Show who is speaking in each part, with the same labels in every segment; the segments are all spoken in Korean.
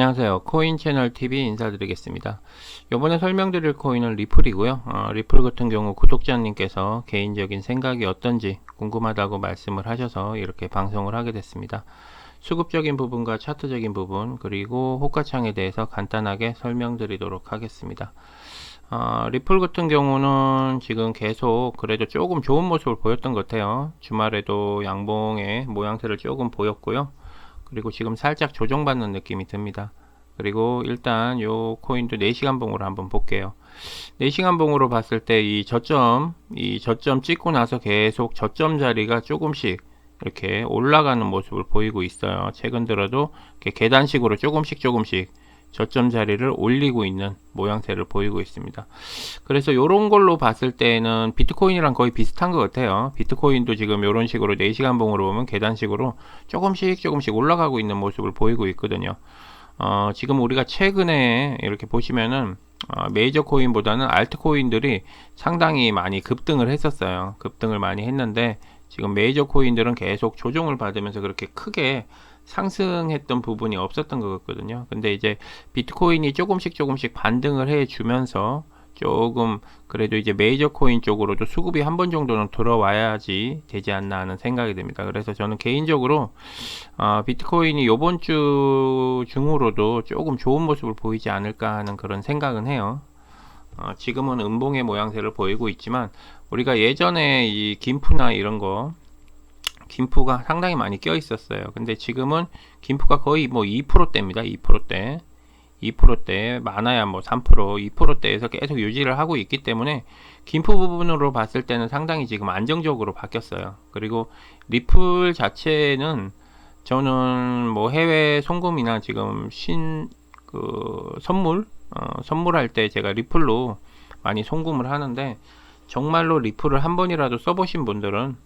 Speaker 1: 안녕하세요. 코인 채널 TV 인사드리겠습니다. 이번에 설명드릴 코인은 리플이고요. 어, 리플 같은 경우 구독자님께서 개인적인 생각이 어떤지 궁금하다고 말씀을 하셔서 이렇게 방송을 하게 됐습니다. 수급적인 부분과 차트적인 부분 그리고 호가창에 대해서 간단하게 설명드리도록 하겠습니다. 어, 리플 같은 경우는 지금 계속 그래도 조금 좋은 모습을 보였던 것 같아요. 주말에도 양봉의 모양새를 조금 보였고요. 그리고 지금 살짝 조정받는 느낌이 듭니다. 그리고 일단 요 코인도 4시간 봉으로 한번 볼게요. 4시간 봉으로 봤을 때 이 저점, 이 저점 찍고 나서 계속 저점 자리가 조금씩 이렇게 올라가는 모습을 보이고 있어요. 최근 들어도 이렇게 계단식으로 조금씩 조금씩 저점 자리를 올리고 있는 모양새를 보이고 있습니다. 그래서 이런 걸로 봤을 때는 비트코인이랑 거의 비슷한 것 같아요. 비트코인도 지금 이런 식으로 4시간 봉으로 보면 계단식으로 조금씩 조금씩 올라가고 있는 모습을 보이고 있거든요. 어, 지금 우리가 최근에 이렇게 보시면은 어, 메이저 코인보다는 알트 코인들이 상당히 많이 급등을 했었어요. 급등을 많이 했는데 지금 메이저 코인들은 계속 조정을 받으면서 그렇게 크게 상승했던 부분이 없었던 것 같거든요. 근데 이제 비트코인이 조금씩 조금씩 반등을 해 주면서 조금 그래도 이제 메이저 코인 쪽으로도 수급이 한 번 정도는 들어와야지 되지 않나 하는 생각이 듭니다. 그래서 저는 개인적으로 어, 비트코인이 요번 주 중으로도 조금 좋은 모습을 보이지 않을까 하는 그런 생각은 해요. 어, 지금은 음봉의 모양새를 보이고 있지만 우리가 예전에 이 김푸나 이런 거 김푸가 상당히 많이 껴 있었어요. 근데 지금은 김푸가 거의 뭐 2%대입니다. 2%대. 2%대 많아야 뭐 3%, 2%대에서 계속 유지를 하고 있기 때문에 김푸 부분으로 봤을 때는 상당히 지금 안정적으로 바뀌었어요. 그리고 리플 자체는 저는 뭐 해외 송금이나 지금 신 그 선물 어, 선물할 때 제가 리플로 많이 송금을 하는데 정말로 리플을 한 번이라도 써보신 분들은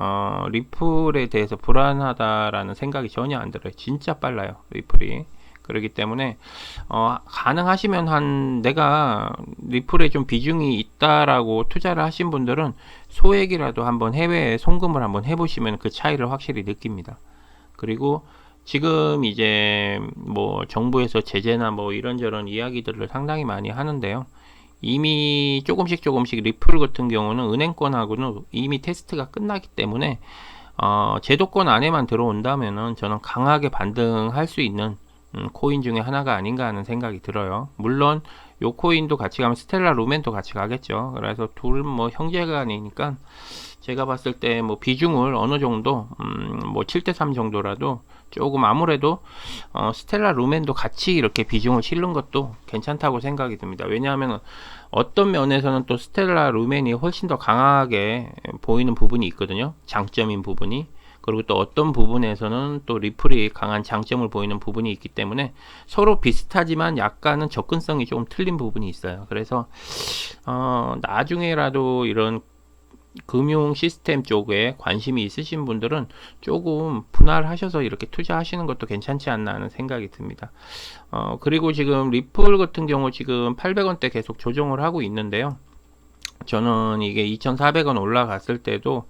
Speaker 1: 어, 리플에 대해서 불안하다라는 생각이 전혀 안 들어요. 진짜 빨라요, 리플이. 그렇기 때문에 어, 가능하시면 한 내가 리플에 좀 비중이 있다라고 투자를 하신 분들은 소액이라도 한번 해외에 송금을 한번 해보시면 그 차이를 확실히 느낍니다. 그리고 지금 이제 뭐 정부에서 제재나 뭐 이런저런 이야기들을 상당히 많이 하는데요. 이미 조금씩 조금씩 리플 같은 경우는 은행권하고는 이미 테스트가 끝나기 때문에 어, 제도권 안에만 들어온다면은 저는 강하게 반등할 수 있는 음, 코인 중에 하나가 아닌가 하는 생각이 들어요. 물론 요 코인도 같이 가면 스텔라 루멘도 같이 가겠죠. 그래서 둘은 뭐 형제간이니까 제가 봤을 때 뭐 비중을 어느 정도 음, 뭐 7대 3 정도라도 조금 아무래도 어, 스텔라 루멘도 같이 이렇게 비중을 실는 것도 괜찮다고 생각이 듭니다. 왜냐하면 어떤 면에서는 또 스텔라 루멘이 훨씬 더 강하게 보이는 부분이 있거든요. 장점인 부분이. 그리고 또 어떤 부분에서는 또 리플이 강한 장점을 보이는 부분이 있기 때문에 서로 비슷하지만 약간은 접근성이 조금 틀린 부분이 있어요. 그래서 어, 나중에라도 이런 금융 시스템 쪽에 관심이 있으신 분들은 조금 분할하셔서 이렇게 투자하시는 것도 괜찮지 않나 하는 생각이 듭니다. 어, 그리고 지금 리플 같은 경우 지금 800원대 계속 조정을 하고 있는데요. 저는 이게 2,400원 올라갔을 때도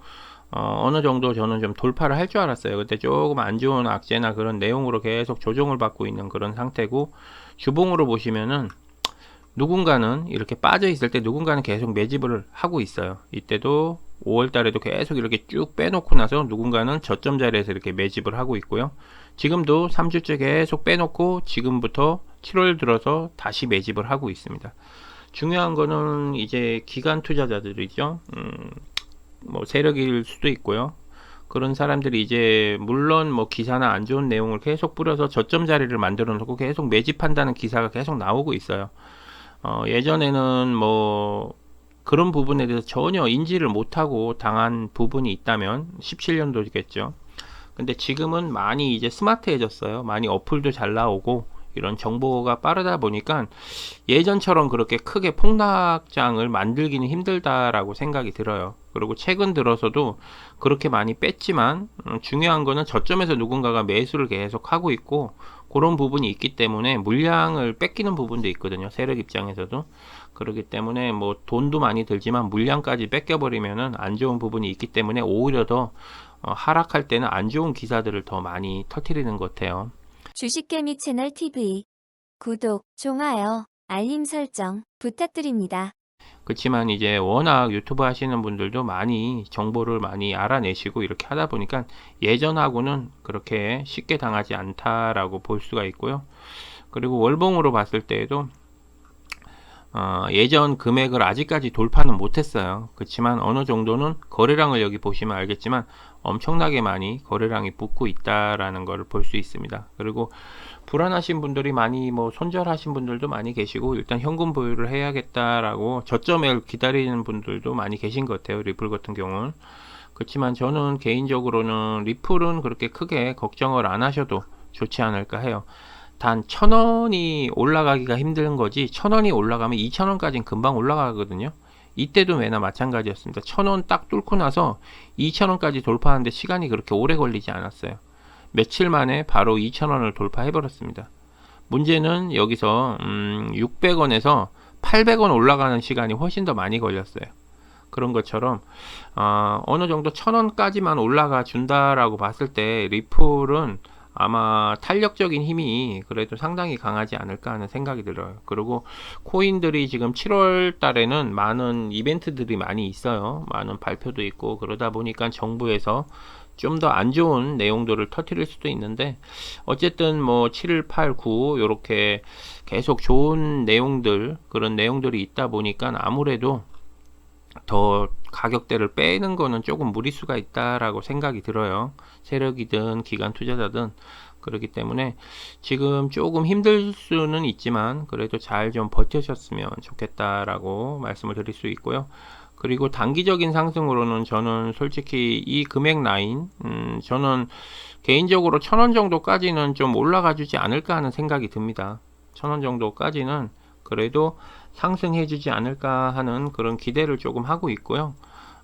Speaker 1: 어, 어느 정도 저는 좀 돌파를 할 줄 알았어요. 그때 조금 안 좋은 악재나 그런 내용으로 계속 조정을 받고 있는 그런 상태고 주봉으로 보시면은 누군가는 이렇게 빠져 있을 때 누군가는 계속 매집을 하고 있어요. 이때도 5월 달에도 계속 이렇게 쭉 빼놓고 나서 누군가는 저점 자리에서 이렇게 매집을 하고 있고요. 지금도 3주째 계속 빼놓고 지금부터 7월 들어서 다시 매집을 하고 있습니다. 중요한 거는 이제 기간 투자자들이죠. 음, 뭐 세력일 수도 있고요. 그런 사람들이 이제 물론 뭐 기사나 안 좋은 내용을 계속 뿌려서 저점 자리를 만들어 놓고 계속 매집한다는 기사가 계속 나오고 있어요. 어, 예전에는 뭐 그런 부분에 대해서 전혀 인지를 못하고 당한 부분이 있다면 17년도겠죠. 근데 지금은 많이 이제 스마트해졌어요. 많이 어플도 잘 나오고 이런 정보가 빠르다 보니까 예전처럼 그렇게 크게 폭락장을 만들기는 힘들다라고 생각이 들어요. 그리고 최근 들어서도 그렇게 많이 뺐지만 음, 중요한 거는 저점에서 누군가가 매수를 계속 하고 있고 그런 부분이 있기 때문에 물량을 뺏기는 부분도 있거든요. 세력 입장에서도 그렇기 때문에 뭐 돈도 많이 들지만 물량까지 뺏겨버리면은 안 좋은 부분이 있기 때문에 오히려 더 어, 하락할 때는 안 좋은 기사들을 더 많이 터트리는 것 같아요.
Speaker 2: 주식개미 채널 TV 구독, 좋아요, 알림 설정 부탁드립니다.
Speaker 1: 그렇지만 이제 워낙 유튜브 하시는 분들도 많이 정보를 많이 알아내시고 이렇게 하다 보니까 예전하고는 그렇게 쉽게 당하지 않다라고 볼 수가 있고요. 그리고 월봉으로 봤을 때에도 어, 예전 금액을 아직까지 돌파는 못했어요. 그렇지만 어느 정도는 거래량을 여기 보시면 알겠지만 엄청나게 많이 거래량이 붙고 있다라는 것을 볼 수 있습니다. 그리고 불안하신 분들이 많이 뭐 손절하신 분들도 많이 계시고 일단 현금 보유를 해야겠다라고 저점을 기다리는 분들도 많이 계신 것 같아요. 리플 같은 경우는. 그렇지만 저는 개인적으로는 리플은 그렇게 크게 걱정을 안 하셔도 좋지 않을까 해요. 단 천 원이 올라가기가 힘든 거지 천 원이 올라가면 이천 원까지는 금방 올라가거든요. 이때도 매나 마찬가지였습니다. 천원 딱 뚫고 나서 이천 원까지 돌파하는데 시간이 그렇게 오래 걸리지 않았어요. 며칠 만에 바로 2,000원을 돌파해 버렸습니다. 문제는 여기서 음, 600원에서 800원 올라가는 시간이 훨씬 더 많이 걸렸어요. 그런 것처럼 어, 어느 정도 1000원까지만 올라가 준다라고 봤을 때 리플은 아마 탄력적인 힘이 그래도 상당히 강하지 않을까 하는 생각이 들어요. 그리고 코인들이 지금 7월 달에는 많은 이벤트들이 많이 있어요. 많은 발표도 있고 그러다 보니까 정부에서 좀 더 안 좋은 내용들을 터뜨릴 수도 있는데 어쨌든 뭐 7, 8, 9 이렇게 계속 좋은 내용들 그런 내용들이 있다 보니까 아무래도 더 가격대를 빼는 거는 조금 무리수가 있다라고 생각이 들어요. 세력이든 기관 투자자든 그렇기 때문에 지금 조금 힘들 수는 있지만 그래도 잘 좀 버텨셨으면 좋겠다라고 말씀을 드릴 수 있고요. 그리고 단기적인 상승으로는 저는 솔직히 이 금액 라인, 음, 저는 개인적으로 천 원 정도까지는 좀 올라가 주지 않을까 하는 생각이 듭니다. 천 원 정도까지는 그래도 상승해 주지 않을까 하는 그런 기대를 조금 하고 있고요.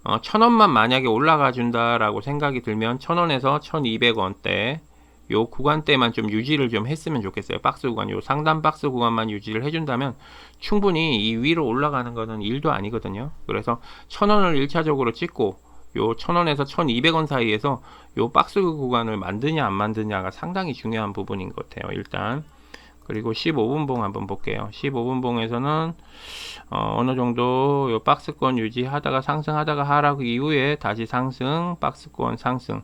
Speaker 1: 어, 천 원만 만약에 올라가 준다라고 생각이 들면 천 원에서 천 이백 원대 요 구간대만 좀 유지를 좀 했으면 좋겠어요. 박스 구간, 요 상단 박스 구간만 유지를 해준다면 충분히 이 위로 올라가는 거는 일도 아니거든요. 그래서 천 원을 1차적으로 찍고 요 천원에서 천이백 원 사이에서 요 박스 구간을 만드냐 안 만드냐가 상당히 중요한 부분인 것 같아요. 일단 그리고 15분봉 한번 볼게요. 15분봉에서는 어, 어느 정도 요 박스권 유지하다가 상승하다가 하락 이후에 다시 상승, 박스권 상승.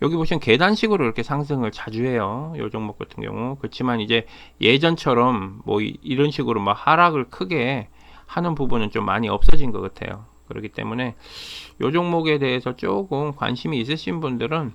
Speaker 1: 여기 보시면 계단식으로 이렇게 상승을 자주 해요. 요 종목 같은 경우. 그렇지만 이제 예전처럼 뭐 이- 이런 식으로 막 하락을 크게 하는 부분은 좀 많이 없어진 것 같아요. 그렇기 때문에 요 종목에 대해서 조금 관심이 있으신 분들은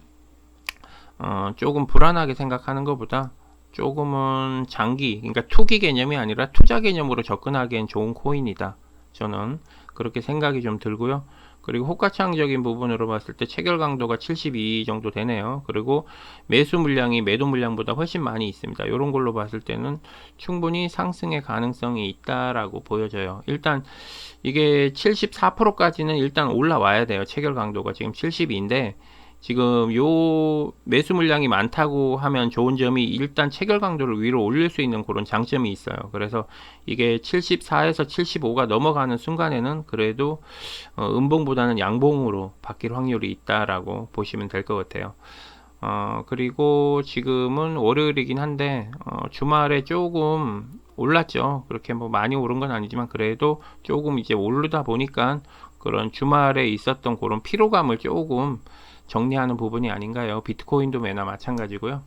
Speaker 1: 어, 조금 불안하게 생각하는 것보다 조금은 장기, 그러니까 투기 개념이 아니라 투자 개념으로 접근하기엔 좋은 코인이다. 저는 그렇게 생각이 좀 들고요. 그리고 호가창적인 부분으로 봤을 때 체결 강도가 72 정도 되네요. 그리고 매수 물량이 매도 물량보다 훨씬 많이 있습니다. 이런 걸로 봤을 때는 충분히 상승의 가능성이 있다라고 보여져요. 일단 이게 74%까지는 일단 올라와야 돼요. 체결 강도가 지금 72인데 지금 요 매수 물량이 많다고 하면 좋은 점이 일단 체결 강도를 위로 올릴 수 있는 그런 장점이 있어요. 그래서 이게 74에서 75가 넘어가는 순간에는 그래도 어, 음봉보다는 양봉으로 바뀔 확률이 있다라고 보시면 될 것 같아요. 어, 그리고 지금은 월요일이긴 한데 어, 주말에 조금 올랐죠. 그렇게 뭐 많이 오른 건 아니지만 그래도 조금 이제 오르다 보니까 그런 주말에 있었던 그런 피로감을 조금 정리하는 부분이 아닌가요? 비트코인도 매나 마찬가지고요.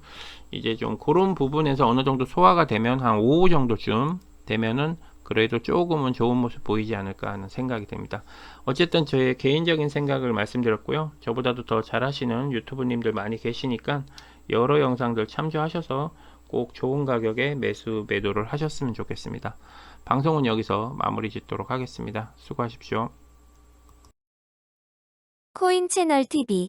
Speaker 1: 이제 좀 그런 부분에서 어느 정도 소화가 되면 한 오후 정도쯤 되면은 그래도 조금은 좋은 모습 보이지 않을까 하는 생각이 듭니다. 어쨌든 저의 개인적인 생각을 말씀드렸고요. 저보다도 더 잘하시는 유튜브님들 많이 계시니까 여러 영상들 참조하셔서 꼭 좋은 가격에 매수 매도를 하셨으면 좋겠습니다. 방송은 여기서 마무리 짓도록 하겠습니다. 수고하십시오.
Speaker 2: 코인 채널 TV